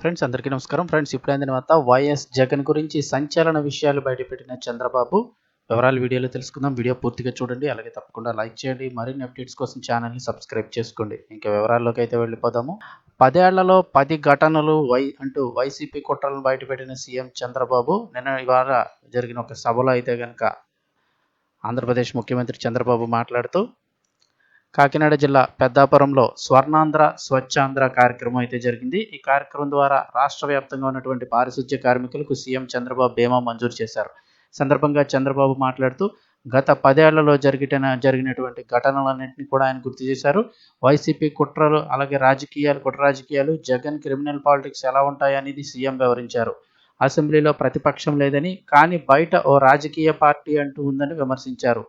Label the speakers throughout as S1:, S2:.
S1: Friends అందరికీ నమస్కారం. Friends ఇప్పుడైన తర్వాత వైఎస్ జగన్ గురించి సంచలన విషయాలు బయటపెట్టిన చంద్రబాబు. వివరాలు వీడియోలో తెలుసుకుందాం. వీడియో పూర్తిగా చూడండి. అలాగే తప్పకుండా లైక్ చేయండి. మరిన్ని అప్డేట్స్ కోసం ఛానల్ని సబ్స్క్రైబ్ చేసుకోండి. ఇంకా వివరాల్లోకి అయితే వెళ్ళిపోదాము. పదేళ్ళలో పది ఘటనలు వై అంటూ వైసీపీ కుట్రలను బయటపెట్టిన సీఎం చంద్రబాబు. నిన్న ఇవాళ జరిగిన ఒక సభలో అయితే కనుక ఆంధ్రప్రదేశ్ ముఖ్యమంత్రి చంద్రబాబు మాట్లాడుతూ కాకినాడ జిల్లా పెద్దాపురంలో స్వర్ణాంధ్ర స్వచ్ఛాంధ్ర కార్యక్రమం అయితే జరిగింది. ఈ కార్యక్రమం ద్వారా రాష్ట్ర వ్యాప్తంగా ఉన్నటువంటి పారిశుధ్య కార్మికులకు సీఎం చంద్రబాబు బీమా మంజూరు చేశారు. సందర్భంగా చంద్రబాబు మాట్లాడుతూ గత పదేళ్ళలో జరిగిన జరిగినటువంటి ఘటనలన్నింటినీ కూడా ఆయన గుర్తు చేశారు. వైసీపీ కుట్రలు అలాగే రాజకీయాలు కుట్ర రాజకీయాలు జగన్ క్రిమినల్ పాలిటిక్స్ ఎలా ఉంటాయనేది సీఎం వివరించారు. అసెంబ్లీలో ప్రతిపక్షం లేదని కానీ బయట ఓ రాజకీయ పార్టీ అంటూ ఉందని విమర్శించారు.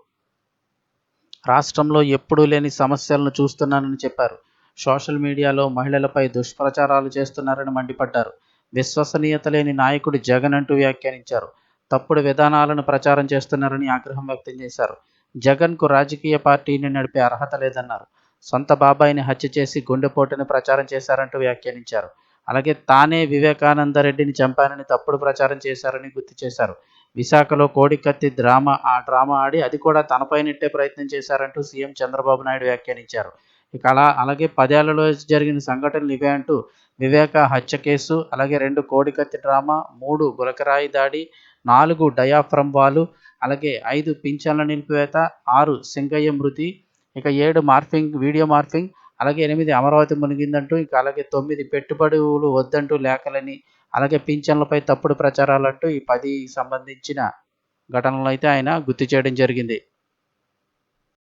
S1: రాష్ట్రంలో ఎప్పుడూ లేని సమస్యలను చూస్తున్నానని చెప్పారు. సోషల్ మీడియాలో మహిళలపై దుష్ప్రచారాలు చేస్తున్నారని మండిపడ్డారు. విశ్వసనీయత లేని నాయకుడు జగన్ అంటూ వ్యాఖ్యానించారు. తప్పుడు విధానాలను ప్రచారం చేస్తున్నారని ఆగ్రహం వ్యక్తం చేశారు. జగన్కు రాజకీయ పార్టీని నడిపే అర్హత లేదన్నారు. సొంత బాబాయిని హత్య చేసి గుండెపోటుని ప్రచారం చేశారంటూ వ్యాఖ్యానించారు. అలాగే తానే వివేకానంద రెడ్డిని చంపానని తప్పుడు ప్రచారం చేశారని గుర్తు చేశారు. విశాఖలో కోడికత్తి డ్రామా ఆ డ్రామా ఆడి అది కూడా తనపై నెట్టే ప్రయత్నం చేశారంటూ సీఎం చంద్రబాబు నాయుడు వ్యాఖ్యానించారు. ఇక అలా అలాగే పదేళ్ళలో జరిగిన సంఘటనలు ఇవే అంటూ వివేక హత్య కేసు అలాగే రెండు కోడికత్తి డ్రామా మూడు గులకరాయి దాడి నాలుగు డయాఫ్రమ్ వాలు అలాగే ఐదు పింఛన్ల నిలిపివేత ఆరు సింగయ్య మృతి ఇక ఏడు మార్ఫింగ్ వీడియో మార్ఫింగ్ అలాగే ఎనిమిది అమరావతి మునిగిందంటూ ఇంకా అలాగే తొమ్మిది పెట్టుబడులు వద్దంటూ లేఖలని అలాగే పింఛన్లపై తప్పుడు ప్రచారాలంటూ ఈ పది సంబంధించిన ఘటనలు అయితే ఆయన గుర్తు చేయడం జరిగింది.